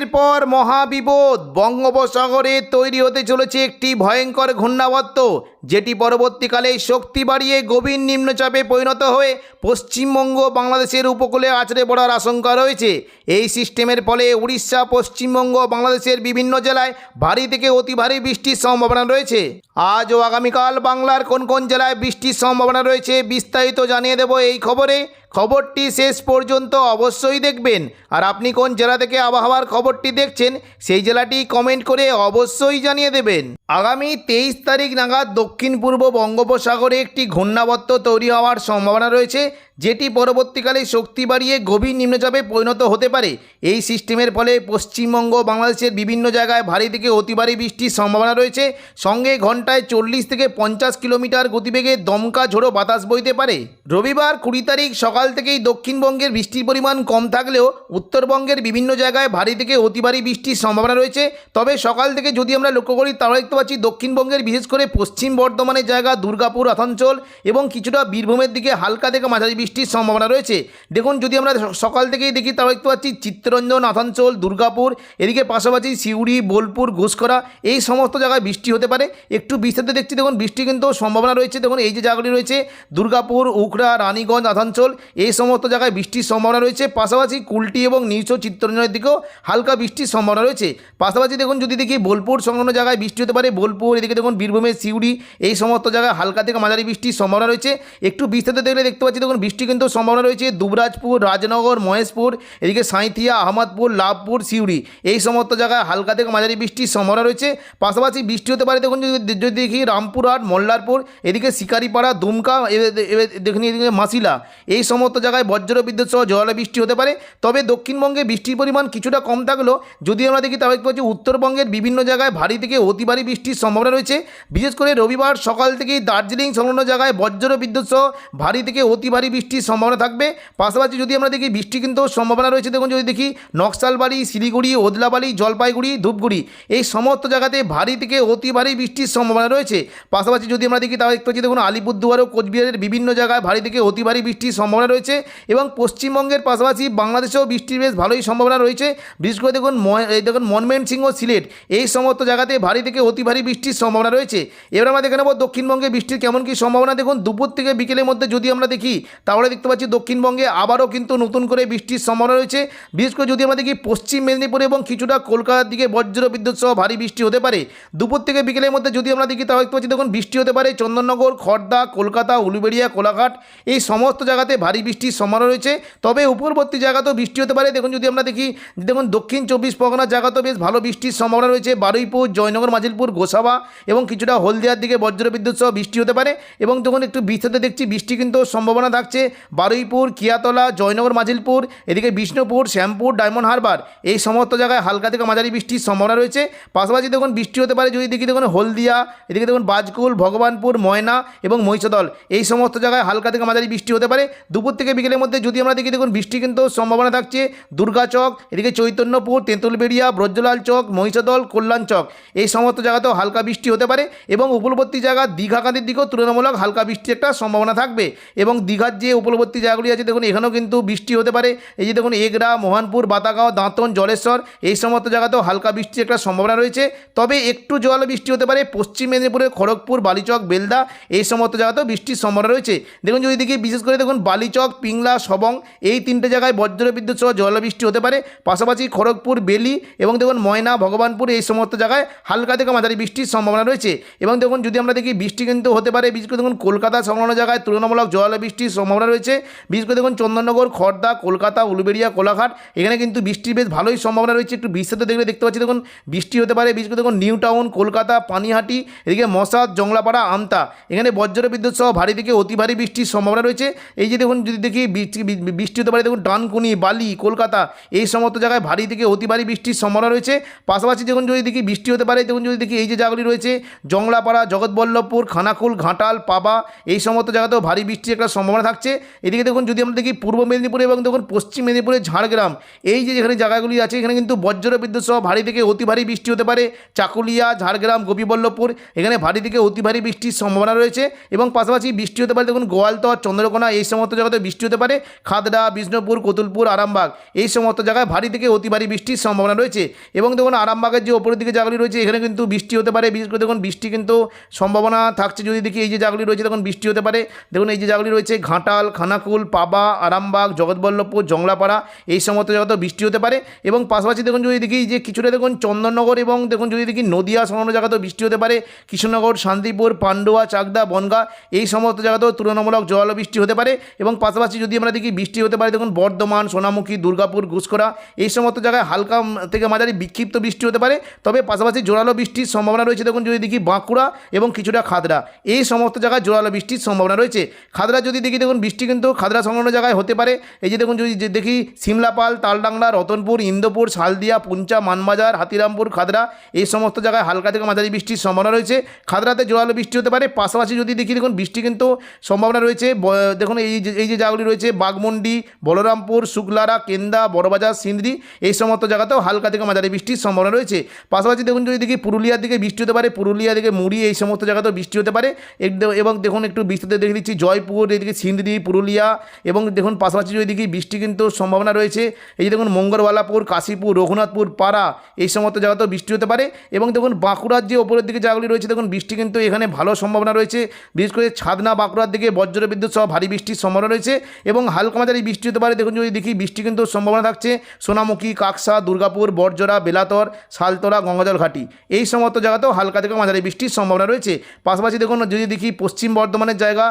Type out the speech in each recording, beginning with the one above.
একের পর মহাবিপদ। বঙ্গোপসাগরে তৈরি হতে চলেছে একটি ভয়ঙ্কর ঘূর্ণাবর্ত, যেটি পরবর্তীকালে শক্তি বাড়িয়ে গভীর নিম্নচাপে পরিণত হয়ে পশ্চিমবঙ্গ বাংলাদেশের উপকূলে আছড়ে পড়ার আশঙ্কা রয়েছে। এই সিস্টেমের ফলে উড়িষ্যা, পশ্চিমবঙ্গ বাংলাদেশের বিভিন্ন জেলায় ভারী থেকে অতি ভারী বৃষ্টির সম্ভাবনা রয়েছে। আজ ও আগামীকাল বাংলার কোন কোন জেলায় বৃষ্টির সম্ভাবনা রয়েছে বিস্তারিত জানিয়ে দেব এই খবরে। খবরটি শেষ পর্যন্ত অবশ্যই দেখবেন। আর আপনি কোন জেলা থেকে আবহাওয়ার খবরটি দেখছেন, সেই জেলাটি কমেন্ট করে অবশ্যই জানিয়ে দেবেন। আগামী তেইশ তারিখ নাগাদ দক্ষিণ পূর্ব বঙ্গোপসাগরে একটি ঘূর্ণাবর্ত তৈরি হওয়ার সম্ভাবনা রয়েছে, যেটি পরবর্তীকালে শক্তি বাড়িয়ে গভীর নিম্নচাপে পরিণত হতে পারে। এই সিস্টেমের ফলে পশ্চিমবঙ্গ বাংলাদেশের বিভিন্ন জায়গায় ভারী থেকে অতি ভারী বৃষ্টির সম্ভাবনা রয়েছে। সঙ্গে ঘন্টায় চল্লিশ থেকে পঞ্চাশ কিলোমিটার গতিবেগে দমকা ঝোড়ো বাতাস বইতে পারে। রবিবার কুড়ি তারিখ সকাল থেকেই দক্ষিণবঙ্গের বৃষ্টির পরিমাণ কম থাকলেও উত্তরবঙ্গের বিভিন্ন জায়গায় ভারী থেকে অতি ভারী বৃষ্টির সম্ভাবনা রয়েছে। তবে সকাল থেকে যদি আমরা লক্ষ্য করি, তাহলে দেখতে পাচ্ছি দক্ষিণবঙ্গের বিশেষ করে পশ্চিম বর্ধমানের জায়গা, দুর্গাপুর আসানসোল এবং কিছুটা বীরভূমের দিকে হালকা থেকে মাঝারি বৃষ্টির সম্ভাবনা রয়েছে। দেখুন, যদি আমরা সকাল থেকেই দেখি, তাহলে দেখতে পাচ্ছি চিত্তরঞ্জন আসানসোল দুর্গাপুর, এদিকে পাশাপাশি সিউড়ি, বোলপুর ঘুষকরা এই সমস্ত জায়গায় বৃষ্টি হতে পারে। একটু বিস্তারিত দেখছি, দেখুন, বৃষ্টি কিন্তু সম্ভাবনা রয়েছে। দেখুন, এই যে জায়গাগুলি রয়েছে, দুর্গাপুর, উখড়া, রানীগঞ্জ আসানসোল এই সমস্ত জায়গায় বৃষ্টির সম্ভাবনা রয়েছে, পাশাপাশি কুলটি এবং নিউচ চিত্তরঞ্জনের দিকেও হালকা বৃষ্টির সম্ভাবনা রয়েছে। পাশাপাশি দেখুন, যদি দেখি বোলপুর সংলগ্ন জায়গায় বৃষ্টি হতে পারে, বোলপুর, এদিকে দেখুন বীরভূমের সিউড়ি, এই সমস্ত জায়গায় হালকা থেকে মাঝারি বৃষ্টির সম্ভাবনা রয়েছে। একটু বিস্তারিত দেখলে দেখতে পাচ্ছি, দেখুন, বৃষ্টি কিন্তু সম্ভাবনা রয়েছে দুবরাজপুর, রাজনগর, মহেশপুর, এদিকে সাঁইথিয়া, আহমদপুর, লাভপুর, সিউড়ি, এই সমস্ত জায়গায় হালকা থেকে মাঝারি বৃষ্টির সম্ভাবনা রয়েছে। পাশাপাশি বৃষ্টি হতে পারে, দেখুন, যদি দেখি রামপুরহাট, মল্লারপুর, এদিকে শিকারিপাড়া, দুমকা দেখুন, এদিকে মাসিলা, এই সমস্ত জায়গায় বজ্র বিদ্যুৎ সহ জলে বৃষ্টি হতে পারে। তবে দক্ষিণবঙ্গে বৃষ্টির পরিমাণ কিছুটা কম থাকলেও যদি আমরা দেখি তাহলে পাচ্ছি উত্তরবঙ্গের বিভিন্ন জায়গায় ভারী থেকে অতি ভারী বৃষ্টির সম্ভাবনা রয়েছে। বিশেষ করে রবিবার সকাল থেকেই দার্জিলিং সংলগ্ন জায়গায় বজ্র বিদ্যুৎ সহ ভারী থেকে অতি ভারী বৃষ্টির সম্ভাবনা থাকবে। পাশাপাশি যদি আমরা দেখি বৃষ্টি কিন্তু সম্ভাবনা রয়েছে, দেখুন যদি দেখি নকশালবাড়ি, শিলিগুড়ি, ওদলাবাড়ি, জলপাইগুড়ি, ধূপগুড়ি, এই সমস্ত জায়গাতে ভারী থেকে অতি ভারী বৃষ্টির সম্ভাবনা রয়েছে। পাশাপাশি যদি আমরা দেখি তাহলে দেখতে পাচ্ছি, দেখুন আলিপুরদুয়ার ও কোচবিহারের বিভিন্ন জায়গায় ভারী থেকে অতি ভারী বৃষ্টির সম্ভাবনা রয়েছে এবং পশ্চিমবঙ্গের পাশাপাশি বাংলাদেশেও বৃষ্টির বেশ ভালোই সম্ভাবনা রয়েছে। বিশেষ করে দেখুন দেখুন মনমেন সিংহ সিলেট, এই সমস্ত জায়গাতে ভারী থেকে অতি ভারী বৃষ্টির সম্ভাবনা রয়েছে। এবার আমরা দেখে নেব দক্ষিণবঙ্গে বৃষ্টির কেমন কী সম্ভাবনা। দেখুন দুপুর থেকে বিকেলের মধ্যে যদি আমরা দেখি, তাহলে দেখতে পাচ্ছি দক্ষিণবঙ্গে আবারও কিন্তু নতুন করে বৃষ্টির সম্ভাবনা রয়েছে। বিশেষ করে যদি আমরা দেখি পশ্চিম মেদিনীপুর এবং কিছুটা কলকাতার দিকে বজ্র বিদ্যুৎ সহ ভারী বৃষ্টি হতে পারে। দুপুর থেকে বিকেলের মধ্যে যদি আমরা দেখি, তাহলে দেখতে পাচ্ছি দেখুন বৃষ্টি হতে পারে চন্দননগর খড়দা কলকাতা, উলুবেড়িয়া, কোলাঘাট, এই সমস্ত জায়গাতে ভারী বৃষ্টির সম্ভাবনা রয়েছে। তবে উপরবর্তী জায়গাতেও বৃষ্টি হতে পারে। দেখুন, যদি আমরা দেখি দেখুন দক্ষিণ চব্বিশ পরগনার জায়গাতেও বেশ ভালো বৃষ্টির সম্ভাবনা রয়েছে। বারুইপুর, জয়নগর, মাজিলপুর, গোসাবা এবং কিছুটা হলদিয়ার দিকে বজ্রবিদ্যুৎ সহ বৃষ্টি হতে পারে এবং যখন একটু বিস্তারিত দেখছি, বৃষ্টি কিন্তু সম্ভাবনা থাকছে। বারুইপুর, কিয়াতলা, জয়নগর, মাজিলপুর, এদিকে বিষ্ণুপুর, শ্যামপুর, ডায়মন্ড হারবার এই সমস্ত জায়গায় হালকা থেকে মাঝারি বৃষ্টির সম্ভাবনা রয়েছে। পাশাপাশি দেখুন, বৃষ্টি হতে পারে যদি দেখি, দেখুন হলদিয়া, এদিকে দেখুন বাজকুল, ভগবানপুর, ময়না এবং মহিষদল এই সমস্ত জায়গায় হালকা থেকে মাঝারি বৃষ্টি হতে পারে। দুপুর থেকে বিকেলের মধ্যে যদি আমরা দেখি, দেখুন, বৃষ্টি কিন্তু সম্ভাবনা থাকছে। দুর্গাচক এদিকে চৈতন্যপুর, তেঁতুলবেড়িয়া, ব্রজলাল চক, মহিষাদল, কল্যাণ চক। এই সমস্ত জায়গাতেও হালকা বৃষ্টি হতে পারে এবং উপলবর্তী জায়গা দীঘাকান্দির দিকেও তুলনামূলক হালকা বৃষ্টির একটা সম্ভাবনা থাকবে এবং দীঘার যে উপলবর্তী জায়গাগুলি আছে, দেখুন, এখানেও কিন্তু বৃষ্টি হতে পারে। এই যে, দেখুন এগরা মোহনপুর, বাতাগাঁও, দাঁতন, জলেশ্বর, এই সমস্ত জায়গাতেও হালকা বৃষ্টির একটা সম্ভাবনা রয়েছে। তবে একটু জল বৃষ্টি হতে পারে পশ্চিম মেদিনীপুরের খড়গপুর, বালিচক, বেলদা, এই সমস্ত জায়গাতেও বৃষ্টির সম্ভাবনা রয়েছে। দেখুন, যদি দেখি, বিশেষ করে, দেখুন বালিচক পিংলা, সবং এই তিনটে জায়গায় বজ্র বিদ্যুৎ সহ জলবৃষ্টি হতে পারে। পাশাপাশি খড়গপুর, বেলি এবং দেখুন ময়না, ভগবানপুর এই সমস্ত জায়গায় হালকা থেকে মাঝারি বৃষ্টির সম্ভাবনা রয়েছে। এবং দেখুন যদি আমরা দেখি বৃষ্টি কিন্তু হতে পারে, বিশেষ করে দেখুন কলকাতা সংলগ্ন জায়গায় তুলনামূলক জল বৃষ্টির সম্ভাবনা রয়েছে। বিশেষ করে দেখুন চন্দননগর, খর্দা, কলকাতা, উলুবেড়িয়া, কোলাঘাট, এখানে কিন্তু বৃষ্টির বেশ ভালোই সম্ভাবনা রয়েছে। একটু বিস্তারিত দেখলে দেখতে পাচ্ছি দেখুন বৃষ্টি হতে পারে। বিশেষ করে দেখুন নিউ টাউন, কলকাতা, পানিহাটি, এদিকে মশাদ, জংলাপাড়া, আমতা, এখানে বজ্র বিদ্যুৎ সহ ভারী থেকে অতি ভারী বৃষ্টির সম্ভাবনা রয়েছে। এই যে দেখুন যদি দেখি বৃষ্টি হতে পারে, দেখুন ডানকুনি, বালি, কলকাতা, এই সমস্ত জায়গায় ভারী থেকে অতি ভারী বৃষ্টির সম্ভাবনা রয়েছে। পাশাপাশি দেখুন যদি দেখি বৃষ্টি হতে পারে, দেখুন যদি দেখি এই যে জায়গাগুলি রয়েছে, জংলাপাড়া, জগৎবল্লভপুর, খানাকুল, ঘাটাল, পাবা, এই সমস্ত জায়গাতেও ভারী বৃষ্টির একটা সম্ভাবনা থাকছে। এদিকে দেখুন যদি আমরা দেখি পূর্ব মেদিনীপুরে এবং দেখুন পশ্চিম মেদিনীপুরের ঝাড়গ্রাম, এই যে যেখানে জায়গাগুলি আছে, এখানে কিন্তু বজ্র বিদ্যুৎ সহ ভারী থেকে অতি ভারী বৃষ্টি হতে পারে। চাকুলিয়া, ঝাড়গ্রাম, গোপীবল্লভপুর, এখানে ভারী থেকে অতি ভারী বৃষ্টির সম্ভাবনা রয়েছে। এবং পাশাপাশি বৃষ্টি হতে পারে, দেখুন গোয়ালতর, চন্দ্রকোনা, এই সমস্ত জায়গাতে জায়গাতে বৃষ্টি হতে পারে। খাদড়া বিষ্ণুপুর, কতুলপুর, আরামবাগ এই সমস্ত জায়গায় ভারী থেকে অতি ভারী বৃষ্টির সম্ভাবনা রয়েছে। এবং দেখুন, আরামবাগের যে ওপরের দিকে জায়গাগুলি রয়েছে, এখানে কিন্তু বৃষ্টি হতে পারে। বিশেষ করে দেখুন, বৃষ্টি কিন্তু সম্ভাবনা থাকছে যদি দেখি, এই যে জায়গাগুলি রয়েছে তখন বৃষ্টি হতে পারে। দেখুন, এই যে জায়গাগুলি রয়েছে, ঘাটাল, খানাকুল, পাবা, আরামবাগ, জগৎবল্লভপুর, জংলাপাড়া, এই সমস্ত জায়গাতেও বৃষ্টি হতে পারে। এবং পাশাপাশি দেখুন, যদি দেখি যে কিছুটা দেখুন, চন্দননগর এবং দেখুন, যদি দেখি, নদিয়া সংলগ্ন জায়গাতেও বৃষ্টি হতে পারে। কৃষ্ণনগর, শান্তিপুর, পান্ডুয়া, চাকদা, বনগা এই সমস্ত জায়গাতেও তুলনামূলক জল বৃষ্টি হতে পারে। এবং পাশাপাশি যদি আমরা দেখি বৃষ্টি হতে পারে, দেখুন বর্ধমান, সোনামুখী, দুর্গাপুর ঘুষকরা এই সমস্ত জায়গায় হালকা থেকে মাঝারি বিক্ষিপ্ত বৃষ্টি হতে পারে। তবে পাশাপাশি জোরালো বৃষ্টির সম্ভাবনা রয়েছে, দেখুন যদি দেখি বাঁকুড়া এবং কিছুটা খাদরা এই সমস্ত জায়গায় জোরালো বৃষ্টির সম্ভাবনা রয়েছে। খাদড়া যদি দেখি, দেখুন বৃষ্টি কিন্তু খাদরা সংলগ্ন জায়গায় হতে পারে। এই যে দেখুন যদি দেখি সিমলাপাল, তালডাংলা, রতনপুর, ইন্দোপুর, শালদিয়া, পুঞ্চা, মানবাজার, হাতিরামপুর খাদরা এই সমস্ত জায়গায় হালকা থেকে মাঝারি বৃষ্টির সম্ভাবনা রয়েছে। খাদড়াতে জোরালো বৃষ্টি হতে পারে। পাশাপাশি যদি দেখি, দেখুন বৃষ্টি কিন্তু সম্ভাবনা রয়েছে। দেখুন এই যে এই যে জায়গাগুলি রয়েছে বাগমন্ডি বলরামপুর, শুক্লারা, কেন্দা, বড়বাজার সিন্দ্রি এই সমস্ত জায়গাতেও হালকা থেকে মাঝারি বৃষ্টির সম্ভাবনা রয়েছে। পাশাপাশি দেখুন, যদি দেখি পুরুলিয়ার দিকে বৃষ্টি হতে পারে, পুরুলিয়া দিকে মুড়ি, এই সমস্ত জায়গাতেও বৃষ্টি হতে পারে। এবং দেখুন, একটু বৃষ্টিতে দেখে দিচ্ছি, জয়পুর, এদিকে সিন্দ্রি পুরুলিয়া, এবং দেখুন, পাশাপাশি যদি দেখি বৃষ্টি কিন্তু সম্ভাবনা রয়েছে। এই যে দেখুন মঙ্গলওয়ালাপুর কাশীপুর, রঘুনাথপুর, পাড়া, এই সমস্ত জায়গাতেও বৃষ্টি হতে পারে। এবং দেখুন, বাঁকুড়ার যে ওপরের দিকে জায়গাগুলি রয়েছে, দেখুন, বৃষ্টি কিন্তু এখানে ভালো সম্ভাবনা রয়েছে। বিশেষ করে ছাদনা, বাঁকুড়ার দিকে বজ্র বিদ্যুৎ সহ ভারী বৃষ্টির সম্ভাবনা রয়েছে। এবং হালকা মাঝারি বৃষ্টি হতে পারে। দেখুন, যদি দেখি বৃষ্টি কিন্তু সম্ভাবনা থাকছে। সোনামুখী, কাকসা, দুর্গাপুর বরজোড়া বেলাতর, শালতলা, গঙ্গাজল ঘাটি। এই সমস্ত জায়গাতেও হালকা থেকে মাঝারি বৃষ্টির সম্ভাবনা রয়েছে। পাশাপাশি দেখুন, যদি দেখি পশ্চিম বর্ধমানের জায়গা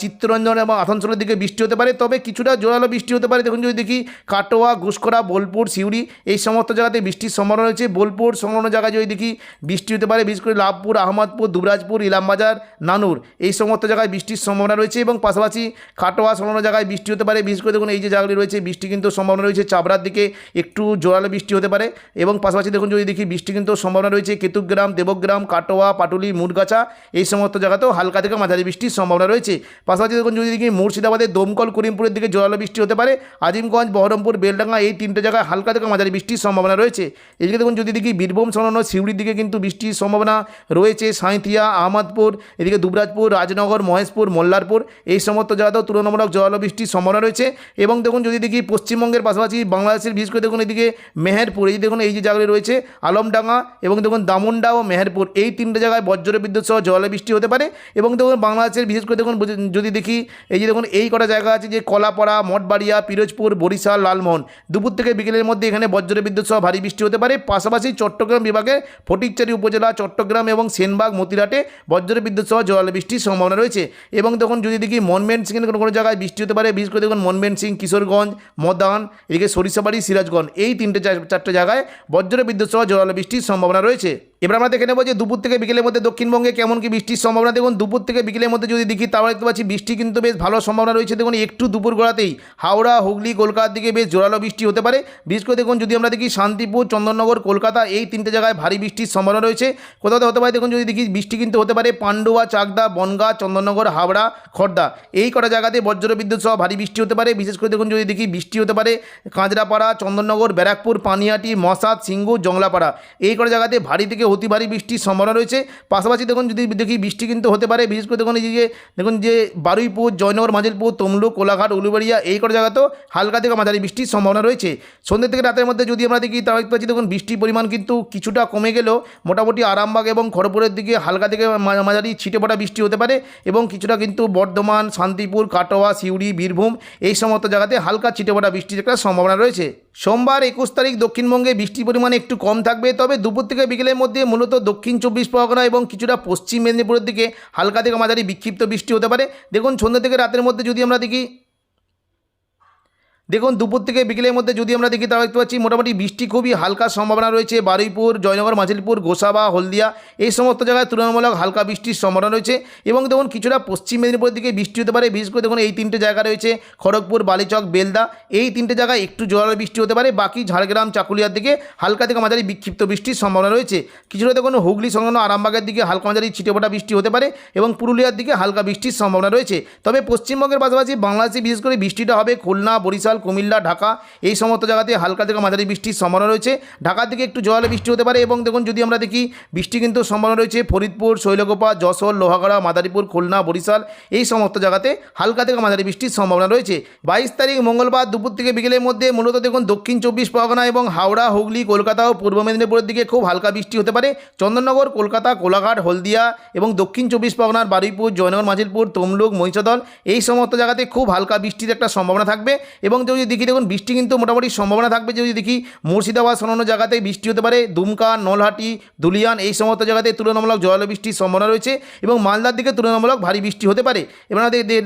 চিত্তরঞ্জন এবং আসানসোলের দিকে বৃষ্টি হতে পারে, তবে কিছুটা জোরালো বৃষ্টি হতে পারে। দেখুন, যদি দেখি কাটোয়া ঘুষকরা বোলপুর, সিউড়ি, এই সমস্ত জায়গাতে বৃষ্টির সম্ভাবনা রয়েছে। বোলপুর সংলগ্ন জায়গায় যদি দেখি বৃষ্টি হতে পারে, বিশেষ করে লাভপুর, আহমদপুর, দুবরাজপুর, ইলামবাজার, নানুর, এই সমস্ত জায়গায় বৃষ্টির সম্ভাবনা রয়েছে এবং পাশাপাশি কাটোয়া সংলগ্ন জায়গায় বৃষ্টি হতে পারে, বিশেষ করে দেখুন এই যে জায়গাগুলি রয়েছে, বৃষ্টি কিন্তু সম্ভাবনা রয়েছে চাবড়ার দিকে, একটু জোরালো বৃষ্টি হতে পারে এবং পাশাপাশি দেখুন যদি দেখি বৃষ্টি কিন্তু সম্ভাবনা রয়েছে, কেতুগ্রাম, দেবগ্রাম, কাটোয়া, পাটুলি মুরগাছা এই সমস্ত জায়গাতেও হালকা থেকে মাঝারি বৃষ্টির সম্ভাবনা রয়েছে। পাশাপাশি দেখুন যদি দেখি মুর্শিদাবাদের দমকল, করিমপুরের দিকে জোরালো বৃষ্টি হতে পারে, আজিমগঞ্জ, বহরমপুর, বেলডাঙ্গা এই তিনটে জায়গায় হালকা থেকে মাঝারি বৃষ্টির সম্ভাবনা রয়েছে। এদিকে দেখুন যদি দেখি বীরভূম সংলগ্ন শিউড়ির দিকে কিন্তু বৃষ্টির সম্ভাবনা রয়েছে, সাঁইথিয়া, আহমদপুর, এদিকে দুবরাজপুর, রাজনগর, মহেশপুর, মোল্লারপুর, এই সমস্ত জায়গাতেও তুলনামূলক জল বৃষ্টির সম্ভাবনা রয়েছে এবং দেখুন যদি দেখি পশ্চিমবঙ্গের পাশাপাশি বাংলাদেশের, বিশেষ করে দেখুন এদিকে মেহেরপুর, এই দেখুন এই যে জায়গাগুলি রয়েছে, আলমডাঙ্গা এবং দেখুন দামুন্ডা ও মেহেরপুর, এই তিনটে জায়গায় বজ্র বিদ্যুৎ সহ জল বৃষ্টি হতে পারে এবং দেখুন বাংলাদেশের, বিশেষ করে দেখুন যদি দেখি এই যে দেখুন এই কটা জায়গা আছে যে কলাপাড়া, মঠবাড়িয়া, পিরোজপুর, বরিশাল, লালমোহন, দুপুর থেকে বিকেলের মধ্যে এখানে বজ্র বিদ্যুৎ সহ ভারী বৃষ্টি হতে পারে। পাশাপাশি চট্টগ্রাম বিভাগের ফটিকচারি উপজেলা, চট্টগ্রাম এবং সেনবাগ মতিরাটে বজ্র বিদ্যুৎ সহ জল বৃষ্টির সম্ভাবনা রয়েছে এবং দেখুন যদি দেখি মনমেন্ট সিংয়ের কোনো কোনো জায়গায় বৃষ্টি হতে পারে, বিশেষ করে দেখুন মনমেন সিং, কিশোরগঞ্জ, মদান, এদিকে সরিষাবাড়ি, সিরাজগঞ্জ, এই তিনটে চারটে জায়গায় বজ্র বিদ্যুৎ সহ জোরালো বৃষ্টির সম্ভাবনা রয়েছে। এবার আমরা দেখে নেব যে দুপুর থেকে বিকেলের মধ্যে দক্ষিণবঙ্গে কেমন কি বৃষ্টির সম্ভাবনা। দেখুন, দুপুর থেকে বিকেলের মধ্যে যদি দেখি, তাহলে দেখতে পাচ্ছি বৃষ্টি কিন্তু বেশ ভালো সম্ভাবনা রয়েছে। দেখুন, একটু দুপুর গোড়াতেই হাওড়া, হুগলি, কলকাতার দিকে বেশ জোরালো বৃষ্টি হতে পারে। বিশেষ করে দেখুন, যদি আমরা দেখি শান্তিপুর, চন্দননগর, কলকাতা, এই তিনটে জায়গায় ভারী বৃষ্টির সম্ভাবনা রয়েছে। কোথাও হতে পারে, দেখুন, যদি দেখি বৃষ্টি কিন্তু হতে পারে পান্ডুয়া, চাকদা, বনগা, চন্দননগর, হাওড়া খড়দা এই কটা জায়গাতে বজ্র বিদ্যুৎ সহ ভারী বৃষ্টি হতে পারে। বিশেষ করে দেখুন, যদি দেখি বৃষ্টি হতে পারে কাঁচরাপাড়া, চন্দননগর, ব্যারাকপুর পানিহাটি মশাদ সিঙ্গু জংলাপাড়া। এই কটা জায়গাতে ভারী থেকে অতি ভারী বৃষ্টির সম্ভাবনা রয়েছে। পাশাপাশি দেখুন যদি দেখি বৃষ্টি কিন্তু হতে পারে, বিশেষ করে দেখুন এই যে, দেখুন যে বারুইপুর, জয়নগর মাজিলপুর তমলুক, কোলাঘাট, উলুবাড়িয়া, এই কটা জায়গাতেও হালকা থেকে মাঝারি বৃষ্টির সম্ভাবনা রয়েছে। সন্ধ্যে থেকে রাতের মধ্যে যদি আমরা দেখি দেখতে পাচ্ছি দেখুন বৃষ্টির পরিমাণ কিন্তু কিছুটা কমে গেলেও মোটামুটি আরামবাগ এবং খড়গপুরের দিকে হালকা থেকে মাঝারি ছিটে পড়া বৃষ্টি হতে পারে এবং কিছুটা কিন্তু বর্ধমান, শান্তিপুর, কাটোয়া, সিউড়ি, বীরভূম এই সমস্ত জায়গাতে হালকা ছিটে পড়া বৃষ্টির একটা সম্ভাবনা রয়েছে। সোমবার একুশ তারিখ দক্ষিণবঙ্গে বৃষ্টির পরিমাণ একটু কম থাকবে, তবে দুপুর থেকে বিকেলের মধ্যে মূলত দক্ষিণ চব্বিশ পরগনা এবং কিছুটা পশ্চিম মেদিনীপুরের দিকে হালকা থেকে মাঝারি বিক্ষিপ্ত বৃষ্টি হতে পারে। দেখুন সন্ধ্যা থেকে রাতের মধ্যে যদি আমরা দেখি দেখুন, দুপুর থেকে বিকেলের মধ্যে যদি আমরা দেখি, তাহলে দেখতে পাচ্ছি মোটামুটি বৃষ্টি খুবই হালকা সম্ভাবনা রয়েছে। বারুইপুর, জয়নগর, মাঝিলপুর, গোসাবা, হলদিয়া, এই সমস্ত জায়গায় তুলনামূলক হালকা বৃষ্টির সম্ভাবনা রয়েছে। এবং দেখুন, কিছুটা পশ্চিম মেদিনীপুরের দিকে বৃষ্টি হতে পারে। বিশেষ করে দেখুন, এই তিনটে জায়গা রয়েছে, খড়গপুর, বালিচক, বেলদা, এই তিনটে জায়গায় একটু জোরালো বৃষ্টি হতে পারে। বাকি ঝাড়গ্রাম, চাকুলিয়ার দিকে হালকা থেকে মাঝারি বিক্ষিপ্ত বৃষ্টির সম্ভাবনা রয়েছে। কিছুটা দেখুন, হুগলি, সংলগ্ন আরামবাগের দিকে হালকা মাঝারি ছিটেফোঁটা বৃষ্টি হতে পারে এবং পুরুলিয়ার দিকে হালকা বৃষ্টির সম্ভাবনা রয়েছে। তবে পশ্চিমবঙ্গের পাশাপাশি বাংলাদেশে বিশেষ করে বৃষ্টিটা হবে খুলনা, বরিশাল কুমিল্লা, ঢাকা। এই সমস্ত জায়গাতে হালকা থেকে মাঝারি বৃষ্টির সম্ভাবনা রয়েছে। ঢাকার দিকে একটু জোয়ালে বৃষ্টি হতে পারে এবং দেখুন, যদি আমরা দেখি, বৃষ্টি কিন্তু সম্ভাবনা রয়েছে ফরিদপুর, শৈলকোপা, যশোর, লোহাগড়া, মাদারীপুর, খুলনা, বরিশাল। এই সমস্ত জায়গাতে হালকা থেকে মাঝারি বৃষ্টির সম্ভাবনা রয়েছে। বাইশ তারিখ মঙ্গলবার দুপুর থেকে বিকেলের মধ্যে মূলত দেখুন, দক্ষিণ চব্বিশ পরগনা এবং হাওড়া, হুগলি, কলকাতা ও পূর্ব মেদিনীপুরের দিকে খুব হালকা বৃষ্টি হতে পারে। চন্দননগর, কলকাতা, কোলাঘাট, হলদিয়া এবং দক্ষিণ চব্বিশ পরগনার বারুইপুর, জয়নগর মাঝিলপুর তমলুক, মহিষাদল, এই সমস্ত জায়গাতে খুব হালকা বৃষ্টির একটা সম্ভাবনা থাকবে এবং যদি দেখি, দেখুন, বৃষ্টি কিন্তু মোটামুটি সম্ভাবনা থাকবে যদি দেখি মুর্শিদাবাদ অন্যান্য জায়গাতে বৃষ্টি হতে পারে, দুমকা, নলহাটি, দুলিয়ান এই সমস্ত জায়গাতে তুলনামূলক জল বৃষ্টির সম্ভাবনা রয়েছে এবং মালদার দিকে তুলনামূলক ভারী বৃষ্টি হতে পারে। এবার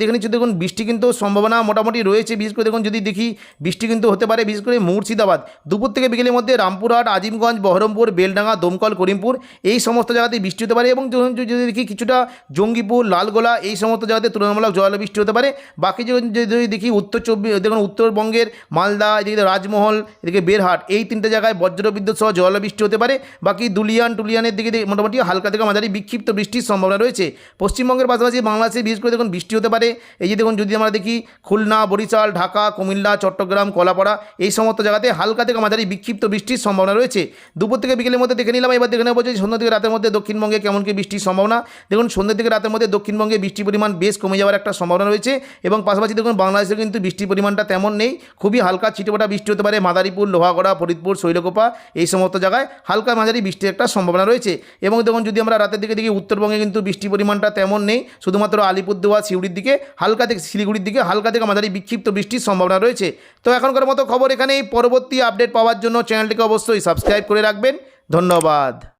দেখে নিচ্ছি, দেখুন, বৃষ্টি কিন্তু সম্ভাবনা মোটামুটি রয়েছে। বিশেষ করে দেখুন, যদি দেখি বৃষ্টি কিন্তু হতে পারে, বিশেষ করে মুর্শিদাবাদ। দুপুর থেকে বিকেলের মধ্যে রামপুরহাট, আজিমগঞ্জ, বহরমপুর, বেলডাঙ্গা, দমকল, করিমপুর এই সমস্ত জায়গাতে বৃষ্টি হতে পারে এবং যদি দেখি কিছুটা জঙ্গিপুর, লালগোলা এই সমস্ত জায়গাতে তুলনামূলক জল বৃষ্টি হতে পারে। বাকি যদি দেখি উত্তর চব্বিশ, দেখুন উত্তরবঙ্গের মালদা, এদিকে রাজমহল, এদিকে বেরহাট, এই তিনটে জায়গায় বজ্র বিদ্যুৎ সহ জল বৃষ্টি হতে পারে। বাকি দুলিয়ান টুলিয়ানের দিকে মোটামুটি হালকা থেকে মাঝারি বিক্ষিপ্ত বৃষ্টির সম্ভাবনা রয়েছে। পশ্চিমবঙ্গের পাশাপাশি বাংলাদেশে বিশেষ করে দেখুন বৃষ্টি হতে পারে। এই যে দেখুন যদি আমরা দেখি খুলনা, বরিশাল, ঢাকা, কুমিল্লা, চট্টগ্রাম, কলাপাড়া, এই সমস্ত জায়গাতে হালকা থেকে মাঝারি বিক্ষিপ্ত বৃষ্টির সম্ভাবনা রয়েছে। দুপুর থেকে বিকেলের মধ্যে দেখে নিলাম, এবার দেখে নেব যে সন্ধ্যা থেকে রাতের মধ্যে দক্ষিণবঙ্গে কেমন কি বৃষ্টির সম্ভাবনা। দেখুন সন্ধ্যা থেকে রাতের মধ্যে দক্ষিণবঙ্গে বৃষ্টির পরিমাণ বেশ কমে যাওয়ার একটা সম্ভাবনা রয়েছে। এবং পাশাপাশি দেখুন বাংলাদেশে কিন্তু বৃষ্টির পরিমাণটা তেমন নেই। খুবই হালকা ছিটেফোঁটা বৃষ্টি হতে পারে। মাদারীপুর, লোহাগড়া, ফরিদপুর, শৈলকোপা এই সমস্ত জায়গায় হালকা মাঝারি বৃষ্টির একটা সম্ভাবনা রয়েছে। এবং দেখুন, যদি আমরা রাতের দিকে দেখি, উত্তরবঙ্গে কিন্তু বৃষ্টির পরিমাণটা তেমন নেই। শুধুমাত্র আলিপুরদুয়ার, সিউড়ির দিকে, হালকা থেকে শিলিগুড়ির দিকে, হালকা থেকে মাঝারি বিক্ষিপ্ত বৃষ্টির সম্ভাবনা রয়েছে। তো এখনকার মতো খবর এখানেই। পরবর্তী আপডেট পাওয়ার জন্য চ্যানেলটিকে অবশ্যই সাবস্ক্রাইব করে রাখবেন। ধন্যবাদ।